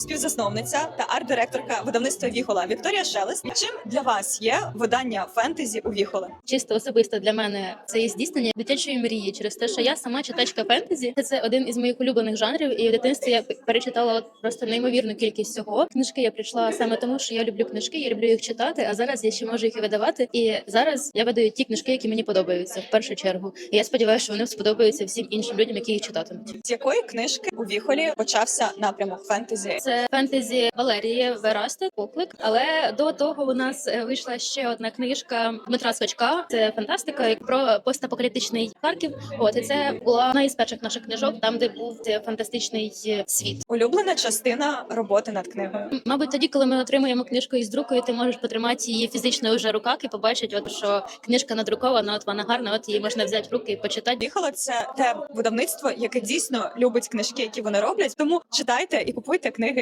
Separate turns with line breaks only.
співзасновниця та арт-директорка видавництва Віхола Вікторія Шелест. Чим для вас є видання фентезі у Віхоле?
Чисто особисто для мене це є здійснення дитячої мрії через те, що я сама читачка фентезі. Це один із моїх улюблених жанрів, і в дитинстві я перечитала просто неймовірну кількість всього. Книжки я прийшла саме тому, що я люблю книжки, я люблю їх читати. А зараз я ще можу їх і видавати. І зараз я видаю ті книжки, які мені подобаються в першу чергу. І я сподіваюся, що вони сподобаються всім іншим людям, які їх читатимуть.
З якої книжки у Віхолі почався напрямок фентезі?
Це фентезі Валерії Верасти Поклик. Але до того у нас е, вийшла ще одна книжка Дмитра Скочка. Це фантастика про постапокаліптичний Харків. От і це була одна із перших наших книжок, там де був фантастичний е, світ.
Улюблена частина роботи над книгою.
Мабуть, тоді, коли ми отримуємо книжку із друкою, ти можеш потримати її фізично вже в руках і побачити, от що книжка надрукована, от вона гарна, от її можна взяти в руки і почитати.
Віхола це те видавництво, яке дійсно любить книжки, які вони роблять. Тому читайте і купуйте книги